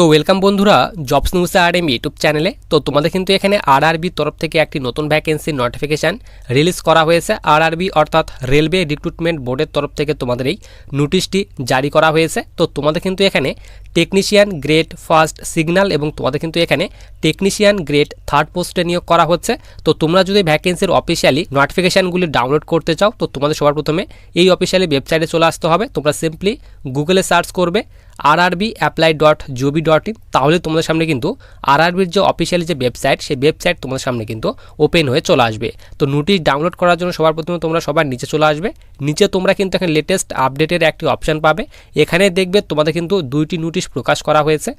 তো ওয়েলকাম বন্ধুরা jobs news R M YouTube চ্যানেলে তো তোমাদের কিন্তু এখানে আরআরবি তরফ থেকে একটি নতুন ভ্যাকেন্সির নোটিফিকেশান রিলিজ করা হয়েছে। আরআরবি অর্থাৎ রেলওয়ে রিক্রুটমেন্ট বোর্ডের তরফ থেকে তোমাদের এই নোটিশটি জারি করা হয়েছে। তো তোমাদের কিন্তু এখানে টেকনিশিয়ান গ্রেড ফার্স্ট সিগন্যাল এবং তোমাদের কিন্তু এখানে টেকনিশিয়ান গ্রেড থার্ড পোস্টে নিয়োগ করা হচ্ছে। তো তোমরা যদি ভ্যাকেন্সির অফিসিয়ালি নোটিফিকেশানগুলি ডাউনলোড করতে চাও, তো তোমাদের সবার প্রথমে এই অফিসিয়ালি ওয়েবসাইটে চলে আসতে হবে। তোমরা সিম্পলি গুগলে সার্চ করবে। আরআরবি অ্যাপ্লাই ডট জিওবি ডট ইন তাহলে তোমাদের সামনে কিন্তু আরআরবির যে অফিসিয়ালি যে ওয়েবসাইট সেই ওয়েবসাইট তোমাদের সামনে কিন্তু ওপেন হয়ে চলে আসবে। তো নোটিশ ডাউনলোড করার জন্য সবার প্রথমে তোমরা সবার নিচে চলে আসবে। নিচে তোমরা কিন্তু এখানে লেটেস্ট আপডেটের একটি অপশান পাবে। এখানে দেখবে তোমাদের কিন্তু দুইটি নোটিশ প্রকাশ করা হয়েছে।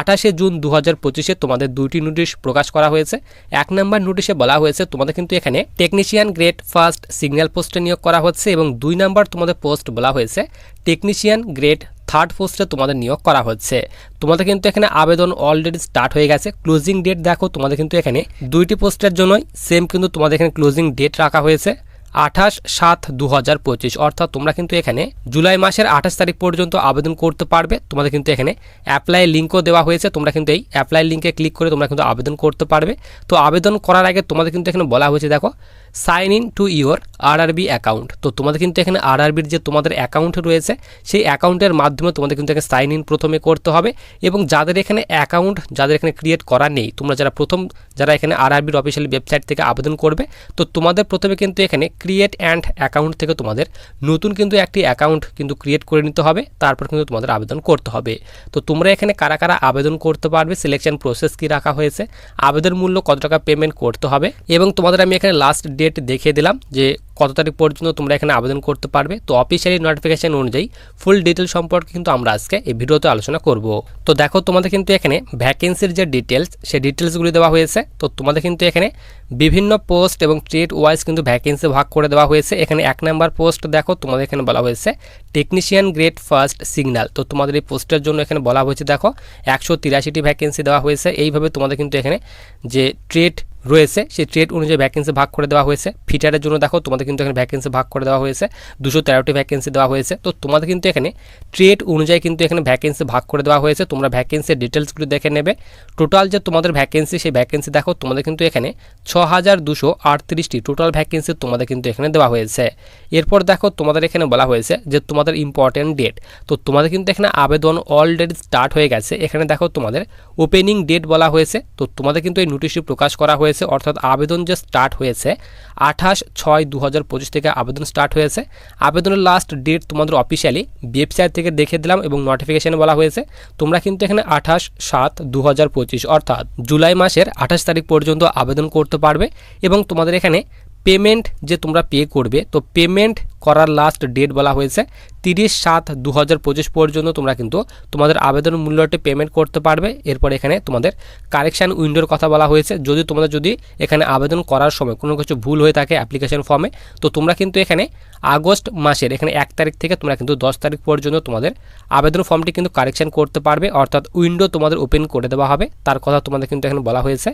আঠাশে জুন দু হাজার পঁচিশে তোমাদের দুইটি নোটিশ প্রকাশ করা হয়েছে। এক নম্বর নোটিশে বলা হয়েছে, তোমাদের কিন্তু এখানে টেকনিশিয়ান গ্রেড ফার্স্ট সিগন্যাল পোস্টে নিয়োগ করা হচ্ছে এবং দুই নম্বর তোমাদের পোস্ট বলা হয়েছে টেকনিশিয়ান গ্রেড থার্ড পোস্টে তোমাদের নিয়োগ করা হচ্ছে। তোমাদের কিন্তু এখানে আবেদন অলরেডি স্টার্ট হয়ে গেছে। ক্লোজিং ডেট দেখো, তোমাদের কিন্তু এখানে দুইটি পোস্টের জন্যই সেম কিন্তু তোমাদের এখানে ক্লোজিং ডেট রাখা হয়েছে, আঠাশ সাত দু হাজার পঁচিশ। অর্থাৎ তোমরা কিন্তু এখানে জুলাই মাসের আঠাশ তারিখ পর্যন্ত আবেদন করতে পারবে। তোমাদের কিন্তু এখানে অ্যাপ্লাই লিঙ্কও দেওয়া হয়েছে। তোমরা কিন্তু এই অ্যাপ্লাই লিঙ্কে ক্লিক করে তোমরা কিন্তু আবেদন করতে পারবে। তো আবেদন করার আগে তোমাদের কিন্তু এখানে বলা হয়েছে, দেখো sign in to your RRB account. তো তোমাদের কিন্তু এখানে আরআরবির যে তোমাদের অ্যাকাউন্ট রয়েছে, সেই অ্যাকাউন্টের মাধ্যমে তোমাদের কিন্তু এখানে সাইন ইন প্রথমে করতে হবে এবং যাদের এখানে অ্যাকাউন্ট, যাদের এখানে ক্রিয়েট করা নেই, তোমরা যারা প্রথম, যারা এখানে আরআরবির অফিসিয়াল ওয়েবসাইট থেকে আবেদন করবে, তো তোমাদের প্রথমে কিন্তু এখানে ক্রিয়েট অ্যান্ড অ্যাকাউন্ট থেকে তোমাদের নতুন কিন্তু একটি অ্যাকাউন্ট কিন্তু ক্রিয়েট করে নিতে হবে, তারপর কিন্তু তোমাদের আবেদন করতে হবে। তো তোমরা এখানে কারা কারা আবেদন করতে পারবে সিলেকশন প্রসেস কি রাখা হয়েছে, আবেদন মূল্য কত টাকা পেমেন্ট করতে হবে, এবং তোমাদের আমি এখানে লাস্ট ডেট দেখিয়ে দিলাম যে কত তারিখ পর্যন্ত তোমরা এখানে আবেদন করতে পারবে। তো অফিসিয়ালি নোটিফিকেশন অনুযায়ী ফুল ডিটেল সম্পর্কে কিন্তু আমরা আজকে এই ভিডিওতে আলোচনা করব। তো দেখো, তোমাদের কিন্তু এখানে ভ্যাকেন্সির যে ডিটেলস সেই ডিটেলসগুলি দেওয়া হয়েছে। তো তোমাদের কিন্তু এখানে বিভিন্ন পোস্ট এবং ট্রেড ওয়াইজ কিন্তু ভ্যাকেন্সি ভাগ করে দেওয়া হয়েছে। এখানে এক নাম্বার পোস্ট দেখো, তোমাদের এখানে বলা হয়েছে টেকনিশিয়ান গ্রেড ফার্স্ট সিগন্যাল তো তোমাদের এই পোস্টের জন্য এখানে বলা হয়েছে, দেখো, একশো তিরাশিটি ভ্যাকেন্সি দেওয়া হয়েছে। এইভাবে তোমাদের কিন্তু এখানে যে ট্রেড রয়েছে, সেই ট্রেড অনুযায়ী ভ্যাকেন্সি ভাগ করে দেওয়া হয়েছে। ফিটারের জন্য দেখো, তোমাদের কিন্তু এখানে ভ্যাকেন্সি ভাগ করে দেওয়া হয়েছে। দুশো তেরোটি ভ্যাকেন্সি দেওয়া হয়েছে। তো তোমাদের কিন্তু এখানে ট্রেড অনুযায়ী কিন্তু এখানে ভ্যাকেন্সি ভাগ করে দেওয়া হয়েছে। তোমরা ভ্যাকেন্সির ডিটেলসগুলো দেখে নেবে। টোটাল যে তোমাদের ভ্যাকেন্সি সেই ভ্যাকেন্সি দেখো, তোমাদের কিন্তু এখানে ছ হাজার দুশো আটত্রিশটি টোটাল ভ্যাকেন্সি তোমাদের কিন্তু এখানে দেওয়া হয়েছে। এরপর দেখো, তোমাদের এখানে বলা হয়েছে যে তোমাদের ইম্পর্টেন্ট ডেট তো তোমাদের কিন্তু এখানে আবেদন অলরেডি স্টার্ট হয়ে গেছে। এখানে দেখো, তোমাদের ওপেনিং ডেট বলা হয়েছে। তো তোমাদের কিন্তু এই নোটিশটি প্রকাশ করা হয়েছে। হয়েছে, অর্থাৎ আবেদন যে স্টার্ট হয়েছে, আঠাশ ছয় দু হাজার পঁচিশ থেকে আবেদন স্টার্ট হয়েছে। আবেদনের লাস্ট ডেট তোমাদের অফিসিয়ালি ওয়েবসাইট থেকে দেখে দিলাম এবং নোটিফিকেশানে বলা হয়েছে। তোমরা কিন্তু এখানে আঠাশ সাত দু হাজার পঁচিশ, অর্থাৎ জুলাই মাসের আঠাশ তারিখ পর্যন্ত আবেদন করতে পারবে এবং তোমাদের এখানে পেমেন্ট যে তোমরা পে করবে, তো পেমেন্ট করার লাস্ট ডেট বলা হয়েছে। তিরিশ সাত দু হাজার পঁচিশ পর্যন্ত তোমরা কিন্তু তোমাদের আবেদন মূল্যটি পেমেন্ট করতে পারবে। এরপর এখানে তোমাদের কারেকশান উইন্ডোর কথা বলা হয়েছে। যদি তোমাদের যদি এখানে আবেদন করার সময় কোনো কিছু ভুল হয়ে থাকে অ্যাপ্লিকেশন ফর্মে তো তোমরা কিন্তু এখানে আগস্ট মাসের, এখানে এক তারিখ থেকে তোমরা কিন্তু দশ তারিখ পর্যন্ত তোমাদের আবেদন ফর্মটি কিন্তু কারেকশান করতে পারবে। অর্থাৎ উইন্ডো তোমাদের ওপেন করে দেওয়া হবে। তার কথা তোমাদের কিন্তু এখানে বলা হয়েছে।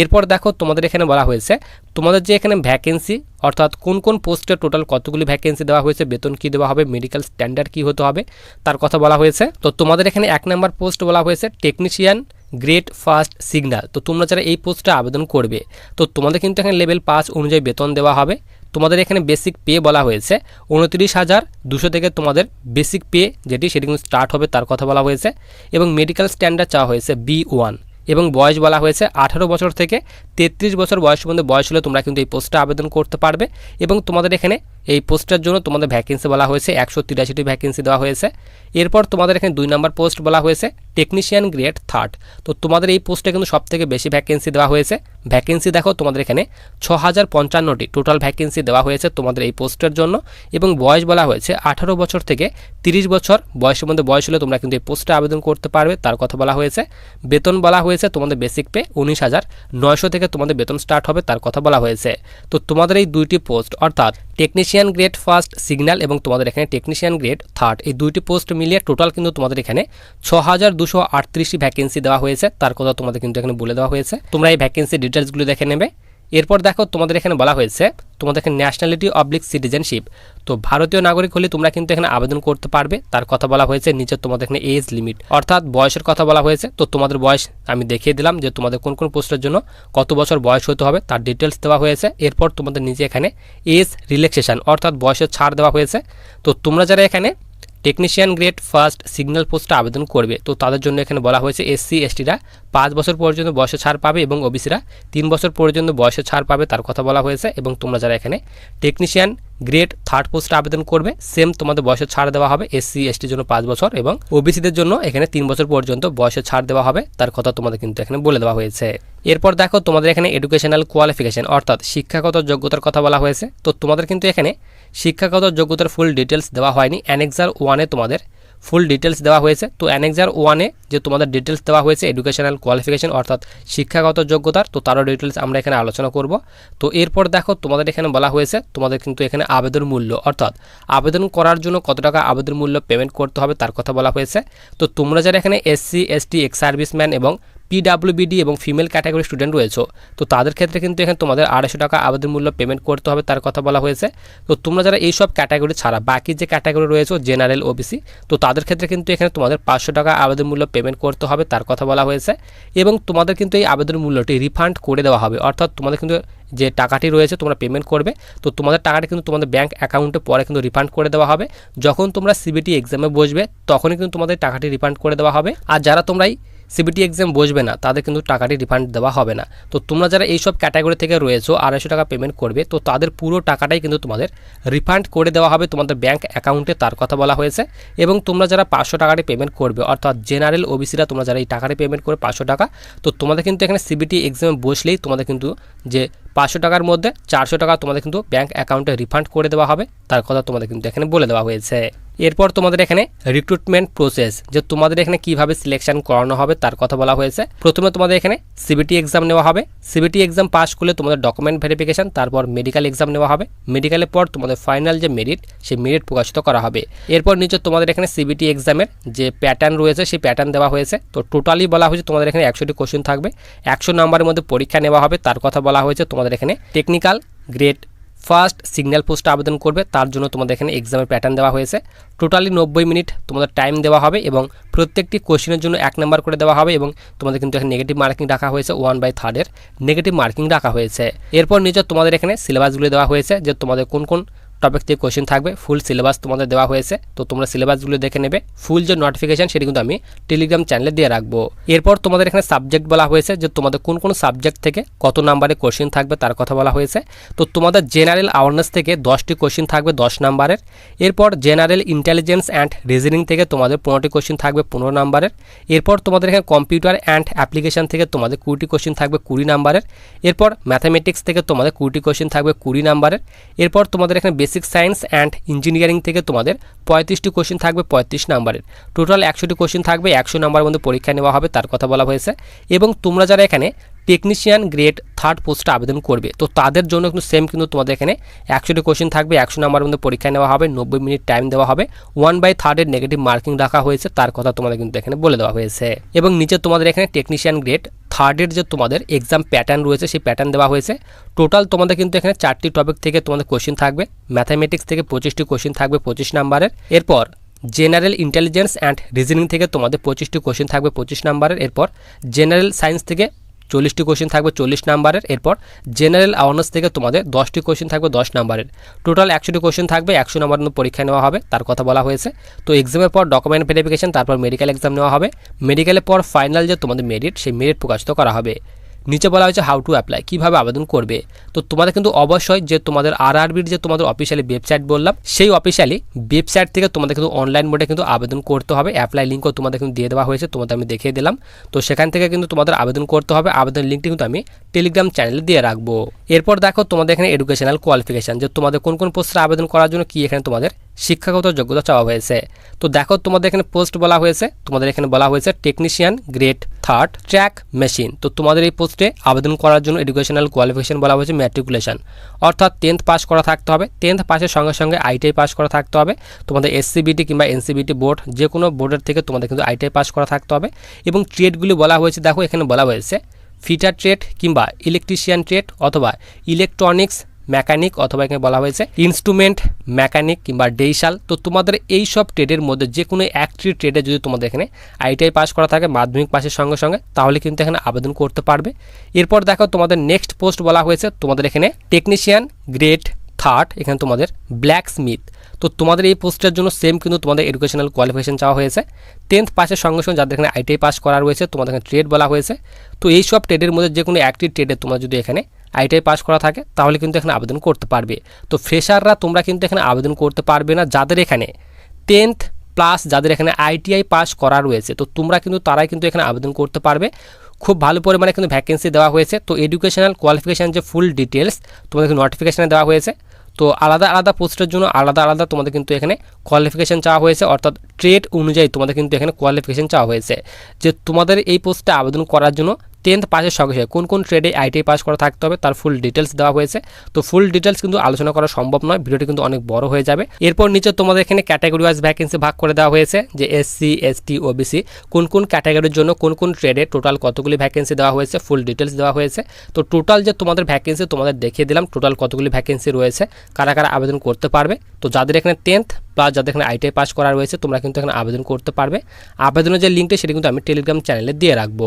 এরপর দেখো তোমাদের এখানে বলা হয়েছে, তোমাদের যে এখানে ভ্যাকেন্সি অর্থাৎ কোন কোন পোস্টে টোটাল কতগুলি ভ্যাকেন্সি দেওয়া হয়েছে, বেতন কী দেওয়া হবে মেডিকেল স্ট্যান্ডার্ড কী হতে হবে, তার কথা বলা হয়েছে। তো তোমাদের এখানে এক নম্বর পোস্ট বলা হয়েছে টেকনিশিয়ান গ্রেট ফার্স্ট সিগন্যাল তো তোমরা যারা এই পোস্টে আবেদন করবে, তো তোমাদের কিন্তু এখানে লেভেল পাঁচ অনুযায়ী বেতন দেওয়া হবে। তোমাদের এখানে বেসিক পে বলা হয়েছে, উনত্রিশ হাজার দুশো থেকে তোমাদের বেসিক পে যেটি সেটি কিন্তু স্টার্ট হবে, তার কথা বলা হয়েছে। এবং মেডিকেল স্ট্যান্ডার্ড চাওয়া হয়েছে বি ওয়ান এবং বয়স বলা হয়েছে আঠারো বছর থেকে তেত্রিশ বছর বয়স পর্যন্ত বয়স হলে তোমরা কিন্তু এই পোস্টটা আবেদন করতে পারবে এবং তোমাদের এখানে এই পোস্টের জন্য তোমাদের ভ্যাকেন্সি বলা হয়েছে, একশো তিরাশিটি ভ্যাকেন্সি দেওয়া হয়েছে। এরপর তোমাদের এখানে দুই নম্বর পোস্ট বলা হয়েছে টেকনিশিয়ান গ্রেড থার্ড তো তোমাদের এই পোস্টে কিন্তু সবথেকে বেশি ভ্যাকেন্সি দেওয়া হয়েছে। ভ্যাকেন্সি দেখো, তোমাদের এখানে ছ হাজার পঞ্চান্নটি টোটাল ভ্যাকেন্সি দেওয়া হয়েছে তোমাদের এই পোস্টের জন্য। এবং বয়স বলা হয়েছে আঠারো বছর থেকে তিরিশ বছর। বয়সের মধ্যে বয়স হলে তোমরা কিন্তু এই পোস্টে আবেদন করতে পারবে, তার কথা বলা হয়েছে। বেতন বলা হয়েছে তোমাদের বেসিক পে উনিশ হাজার। নয়শো থেকে তোমাদের বেতন স্টার্ট হবে, তার কথা বলা হয়েছে। তো তোমাদের এই দুইটি পোস্ট অর্থাৎ টেকনিশিয়ান গ্রেড ফার্স্ট সিগন্যাল এবং তোমাদের এখানে টেকনিশিয়ান গ্রেড থার্ড এই দুইটি পোস্ট মিলিয়ে টোটাল কিন্তু তোমাদের এখানে ছ হাজার দুশো আটত্রিশটি ভ্যাকেন্সি দেওয়া হয়েছে। তার কথা তোমাদের কিন্তু এখানে বলে দেওয়া হয়েছে। তোমরা এই ভ্যাকেন্সি ডিটেলসগুলো দেখে নেবে। এরপর দেখো তোমাদের এখানে বলা হয়েছে, তোমাদের এখানে ন্যাশনালিটি অবলিক সিটিজেনশিপ তো ভারতীয় নাগরিক হলে তোমরা কিন্তু এখানে আবেদন করতে পারবে, তার কথা বলা হয়েছে নিচে তোমাদের এখানে এজ লিমিট অর্থাৎ বয়সের কথা বলা হয়েছে, তো তোমাদের বয়স আমি দেখিয়ে দিলাম যে তোমাদের কোন কোন পোস্টের জন্য কত বছর বয়স হতে হবে, তার ডিটেলস দেওয়া হয়েছে। এরপর তোমাদের নিচে এখানে এজ রিল্যাক্সেশন অর্থাৎ বয়সের ছাড় দেওয়া হয়েছে। তো তোমরা যারা এখানে টেকনিশিয়ান গ্রেড ফার্স্ট সিগন্যাল পোস্টটা আবেদন করবে। তো তাদের জন্য এখানে বলা হয়েছে এসসি এসটিরা পাঁচ বছর পর্যন্ত বয়সে ছাড় পাবে এবং ওবিসিরা তিন বছর পর্যন্ত বয়সে ছাড় পাবে, তার কথা বলা হয়েছে। এবং তোমরা যারা এখানে টেকনিশিয়ান গ্রেড থার্ড পোস্টে আবেদন করবে। সেম তোমাদের বয়সের ছাড় দেওয়া হবে এসসি এসটির জন্য পাঁচ বছর এবং ওবিসিদের জন্য এখানে তিন বছর পর্যন্ত বয়সের ছাড় দেওয়া হবে। তার কথা তোমাদের কিন্তু এখানে বলে দেওয়া হয়েছে। এরপর দেখো, তোমাদের এখানে এডুকেশনাল কোয়ালিফিকেশন অর্থাৎ শিক্ষাগত যোগ্যতার কথা বলা হয়েছে। তো তোমাদের কিন্তু এখানে শিক্ষাগত যোগ্যতার ফুল ডিটেলস দেওয়া হয়নি। অ্যানেক্সার ওয়ানে তোমাদের ফুল ডিটেলস দেওয়া হয়েছে। তো অ্যানেক্সার ওয়ানে যে তোমাদের ডিটেলস দেওয়া হয়েছে এডুকেশনাল কোয়ালিফিকেশন অর্থাৎ শিক্ষাগত যোগ্যতার, তো তারও ডিটেলস আমরা এখানে আলোচনা করব। তো এরপর দেখো, তোমাদের এখানে বলা হয়েছে, তোমাদের কিন্তু এখানে আবেদন মূল্য। অর্থাৎ আবেদন করার জন্য কত টাকা আবেদন মূল্য পেমেন্ট করতে হবে, তার কথা বলা হয়েছে। তো তোমরা যারা এখানে এসসি এসটি এক্স সার্ভিসম্যান এবং পিডাব্লিউবিডি এবং ফিমেল ক্যাটাগরি স্টুডেন্ট রয়েছে। তো তাদের ক্ষেত্রে কিন্তু এখানে তোমাদের আড়াইশো টাকা আবেদন মূল্য পেমেন্ট করতে হবে, তার কথা বলা হয়েছে। তো তোমরা যারা এইসব ক্যাটাগরি ছাড়া বাকি যে ক্যাটাগরি রয়েছে জেনারেল ওবিসি তো তাদের ক্ষেত্রে কিন্তু এখানে তোমাদের পাঁচশো টাকা আবেদন মূল্য পেমেন্ট করতে হবে, তার কথা বলা হয়েছে। এবং তোমাদের কিন্তু এই আবেদন মূল্যটি রিফান্ড করে দেওয়া হবে। অর্থাৎ তোমাদের কিন্তু যে টাকাটি রয়েছে, তোমরা পেমেন্ট করবে। তো তোমাদের টাকাটা কিন্তু তোমাদের ব্যাঙ্ক অ্যাকাউন্টে পরে কিন্তু রিফান্ড করে দেওয়া হবে। যখন তোমরা সিবিটি এক্সামে বসবে, তখনই কিন্তু তোমাদের টাকাটি রিফান্ড করে দেওয়া হবে। আর যারা তোমরাই সিবিটি এক্সাম বসবে না, তাদের কিন্তু টাকাটি রিফান্ড দেওয়া হবে না। তো তোমরা যারা এইসব ক্যাটাগরি থেকে রয়েছো, আড়াইশো টাকা পেমেন্ট করবে, তো তাদের পুরো টাকাটাই কিন্তু তোমাদের রিফান্ড করে দেওয়া হবে তোমাদের ব্যাঙ্ক অ্যাকাউন্টে তার কথা বলা হয়েছে। এবং তোমরা যারা পাঁচশো টাকাটি পেমেন্ট করবে, অর্থাৎ জেনারেল ওবিসিরা তোমরা যারা এই টাকাটি পেমেন্ট করে পাঁচশো টাকা, তো তোমাদের কিন্তু এখানে সিবিটি এক্সামে বসলেই তোমাদের কিন্তু যে পাঁচশো টাকার মধ্যে চারশো টাকা তোমাদের কিন্তু ব্যাঙ্ক অ্যাকাউন্টে রিফান্ড করে দেওয়া হবে, তার কথা তোমাদের কিন্তু এখানে বলে দেওয়া হয়েছে। এরপর তোমাদের এখানে রিক্রুটমেন্ট প্রসেস যে তোমাদের এখানে কীভাবে সিলেকশন করানো হবে তার কথা বলা হয়েছে। প্রথমে তোমাদের এখানে সিবিটি এক্সাম নেওয়া হবে। সিবিটি এক্সাম পাস করলে তোমাদের ডকুমেন্ট ভেরিফিকেশন তারপর মেডিকেল এক্সাম নেওয়া হবে। মেডিকেলের পর তোমাদের ফাইনাল যে মেরিট সেই মেরিট প্রকাশিত করা হবে। এরপর নিচে তোমাদের এখানে সিবিটি এক্সামের যে প্যাটার্ন রয়েছে, সেই প্যাটার্ন দেওয়া হয়েছে। তো টোটালি বলা হয়েছে তোমাদের এখানে একশোটি কোশ্চেন থাকবে। একশো নাম্বারের মধ্যে পরীক্ষা নেওয়া হবে, তার কথা বলা হয়েছে তোমাদের এখানে টেকনিক্যাল গ্রেড ফার্স্ট সিগন্যাল পোস্টে আবেদন করবে, তার জন্য তোমাদের এখানে এক্সামের প্যাটার্ন দেওয়া হয়েছে। টোটালি নব্বই মিনিট তোমাদের টাইম দেওয়া হবে এবং প্রত্যেকটি কোশ্চেনের জন্য এক নম্বর করে দেওয়া হবে এবং তোমাদের কিন্তু এখানে নেগেটিভ মার্কিং রাখা হয়েছে ওয়ান বাই থার্ডের নেগেটিভ মার্কিং রাখা হয়েছে। এরপর নিচে তোমাদের এখানে সিলেবাসগুলো দেওয়া হয়েছে যে তোমাদের কোন কোন টপিক থেকে কোশ্চেন থাকবে ফুল সিলেবাস তোমাদের দেওয়া হয়েছে। তো তোমরা সিলেবাসগুলো দেখে নেবে। ফুল যে নোটিফিকেশান সেটি কিন্তু আমি টেলিগ্রাম চ্যানেলে দিয়ে রাখব। এরপর তোমাদের এখানে সাবজেক্ট বলা হয়েছে যে তোমাদের কোন কোন সাবজেক্ট থেকে কত নাম্বারে কোশ্চেন থাকবে তার কথা বলা হয়েছে। তো তোমাদের জেনারেল অ্যাওয়ারনেস থেকে দশটি কোশ্চেন থাকবে দশ নাম্বারের এরপর জেনারেল ইন্টেলিজেন্স অ্যান্ড রিজনিং থেকে তোমাদের পনেরোটি কোশ্চেন থাকবে পনেরো নাম্বারের এরপর তোমাদের এখানে কম্পিউটার অ্যান্ড অ্যাপ্লিকেশন থেকে তোমাদের কুড়িটি কোশ্চেন থাকবে কুড়ি নাম্বারের এরপর ম্যাথামেটিক্স থেকে তোমাদের কুড়িটি কোশ্চেন থাকবে কুড়ি নাম্বারের এরপর তোমাদের এখানে বেসিক সায়েন্স অ্যান্ড ইঞ্জিনিয়ারিং থেকে তোমাদের পঁয়ত্রিশটি কোশ্চেন থাকবে পঁয়ত্রিশ নাম্বারের টোটাল একশোটি কোশ্চেন থাকবে, একশো নাম্বারের মধ্যে পরীক্ষা নেওয়া হবে, তার কথা বলা হয়েছে। এবং তোমরা যারা এখানে টেকনিশিয়ান গ্রেড থার্ড পোস্টে আবেদন করবে, তো তাদের জন্য কিন্তু সেম কিন্তু তোমাদের এখানে একশোটি কোশ্চেন থাকবে, একশো নাম্বারের মধ্যে পরীক্ষা নেওয়া হবে, নব্বই মিনিট টাইম দেওয়া হবে। ওয়ান বাই থার্ডের নেগেটিভ মার্কিং রাখা হয়েছে, তার কথা তোমাদের কিন্তু এখানে বলে দেওয়া হয়েছে। এবং নিচে তোমাদের এখানে টেকনিশিয়ান গ্রেড থার্ডের যে তোমাদের এক্সাম প্যাটার্ন রয়েছে, সেই প্যাটার্ন দেওয়া হয়েছে। টোটাল তোমাদের কিন্তু এখানে চারটি টপিক থেকে তোমাদের কোশ্চেন থাকবে। ম্যাথামেটিক্স থেকে পঁচিশটি কোশ্চিন থাকবে পঁচিশ নাম্বারের। এরপর জেনারেল ইন্টেলিজেন্স অ্যান্ড রিজনিং থেকে তোমাদের পঁচিশটি কোশ্চিন থাকবে পঁচিশ নাম্বারের। এরপর জেনারেল সায়েন্স থেকে চল্লিশটি কোশ্চেন থাকবে চল্লিশ নাম্বারের এরপর জেনারেল অনার্স থেকে তোমাদের দশটি কোশ্চেন থাকবে দশ নাম্বারের টোটাল একশোটি কোশ্চেন থাকবে, একশো নাম্বার পরীক্ষা নেওয়া হবে, তার কথা বলা হয়েছে। তো এক্সামের পর ডকুমেন্ট ভেরিফিকেশন তারপর মেডিকেল এক্সাম নেওয়া হবে। মেডিকেলের পর ফাইনাল যে তোমাদের মেরিট সেই মেরিট প্রকাশিত করা হবে। নিচে বলা হয়েছে হাউ টু অ্যাপ্লাই কীভাবে আবেদন করবে। তো তোমাদের কিন্তু অবশ্যই যে তোমাদের আর আরবির যে তোমাদের অফিসিয়ালি ওয়েবসাইট বললাম, সেই অফিসিয়ালি ওয়েবসাইট থেকে তোমাদের কিন্তু অনলাইন মোডে কিন্তু আবেদন করতে হবে। অ্যাপ্লাই লিঙ্কও তোমাদের কিন্তু দিয়ে দেওয়া হয়েছে, তোমাদের আমি দেখিয়ে দিলাম। তো সেখান থেকে কিন্তু তোমাদের আবেদন করতে হবে। আবেদন লিঙ্কটি কিন্তু আমি টেলিগ্রাম চ্যানেলে দিয়ে রাখব। এরপর দেখো তোমাদের এখানে এডুকেশনাল কোয়ালিফিকেশান যে তোমাদের কোন কোন পোস্টে আবেদন করার জন্য কি এখানে তোমাদের শিক্ষাগত যোগ্যতা চাওয়া হয়েছে। তো দেখো তোমাদের এখানে পোস্ট বলা হয়েছে, তোমাদের এখানে বলা হয়েছে technician grade third track machine তো তোমাদের এই পোস্টে আবেদন করার জন্য এডুকেশনাল কোয়ালিফিকেশন বলা হয়েছে ম্যাট্রিকুলেশন। অর্থাৎ টেন্থ পাস করা থাকতে হবে। টেন্থ পাসের সঙ্গে সঙ্গে আইটিআই পাস করা থাকতে হবে। তোমাদের এসসিবিটি কিংবা এনসিবিটি বোর্ড যে কোনো বোর্ডের থেকে তোমাদের কিন্তু আইটিআই পাস করা থাকতে হবে। এবং ট্রেডগুলি বলা হয়েছে, দেখো এখানে বলা হয়েছে ফিটার ট্রেড কিংবা ইলেকট্রিশিয়ান ট্রেড অথবা ইলেকট্রনিক্স মেকানিক অথবা এখানে বলা হয়েছে ইনস্ট্রুমেন্ট মেকানিক কিংবা ডেইশাল। তো তোমাদের এই সব ট্রেডের মধ্যে যে কোনো একটি ট্রেডে যদি তোমাদের এখানে আইটিআই পাস করা থাকে, মাধ্যমিক পাশের সঙ্গে সঙ্গে, তাহলে কিন্তু এখানে আবেদন করতে পারবে। এরপর দেখো তোমাদের নেক্সট পোস্ট বলা হয়েছে, তোমাদের এখানে টেকনিশিয়ান গ্রেড থার্ড এখানে তোমাদের ব্ল্যাক স্মিথ তো তোমাদের এই পোস্টের জন্য সেম কিন্তু তোমাদের এডুকেশনাল কোয়ালিফিকেশন চাওয়া হয়েছে। টেন্থ পাসের সঙ্গে সঙ্গে যাদের এখানে আইটিআই পাস করা রয়েছে, তোমাদের এখানে ট্রেড বলা হয়েছে। তো এই সব ট্রেডের মধ্যে যে কোনো একটি ট্রেডে তোমরা যদি এখানে আইটিআই পাস করা থাকে, তাহলে কিন্তু এখানে আবেদন করতে পারবে। তো ফ্রেশাররা তোমরা কিন্তু এখানে আবেদন করতে পারবে না যাদের এখানে টেন্থ প্লাস যাদের এখানে আইটিআই পাস করা রয়েছে। তো তোমরা কিন্তু তারাই কিন্তু এখানে আবেদন করতে পারবে। খুব ভালো পরিমাণে কিন্তু ভ্যাকেন্সি দেওয়া হয়েছে। তো এডুকেশনাল কোয়ালিফিকেশান যে ফুল ডিটেলস তোমাদেরকে নোটিফিকেশানে দেওয়া হয়েছে। তো আলাদা আলাদা পোস্টের জন্য আলাদা আলাদা তোমাদের কিন্তু এখানে কোয়ালিফিকেশান চাওয়া হয়েছে। অর্থাৎ ট্রেড অনুযায়ী তোমাদের কিন্তু এখানে কোয়ালিফিকেশান চাওয়া হয়েছে। যে তোমাদের এই পোস্টে আবেদন করার জন্য টেন্থ পাসের সঙ্গে সঙ্গে কোন কোন ট্রেডে আইটিআই পাস করা থাকতে হবে তার ফুল ডিটেলস দেওয়া হয়েছে। তো ফুল ডিটেলস কিন্তু আলোচনা করা সম্ভব নয়, ভিডিওটি কিন্তু অনেক বড় হয়ে যাবে। এরপর নিচে তোমাদের এখানে ক্যাটাগরি ওয়াইজ ভ্যাকেন্সি ভাগ করে দেওয়া হয়েছে, যে এসসি এসটি ওবিসি কোন কোন ক্যাটাগরির জন্য কোন কোন ট্রেডে টোটাল কতগুলি ভ্যাকেন্সি দেওয়া হয়েছে ফুল ডিটেলস দেওয়া হয়েছে। তো টোটাল যে তোমাদের ভ্যাকেন্সি তোমাদের দেখিয়ে দিলাম টোটাল কতগুলি ভ্যাকেন্সি রয়েছে, কারা কারা আবেদন করতে পারবে। তো যাদের এখানে টেন্থ প্লাস যাদের এখানে আইটিআই পাস করা রয়েছে, তোমরা কিন্তু এখানে আবেদন করতে পারবে। আবেদনের যে লিঙ্কটা সেটা কিন্তু আমি টেলিগ্রাম চ্যানেলে দিয়ে রাখব।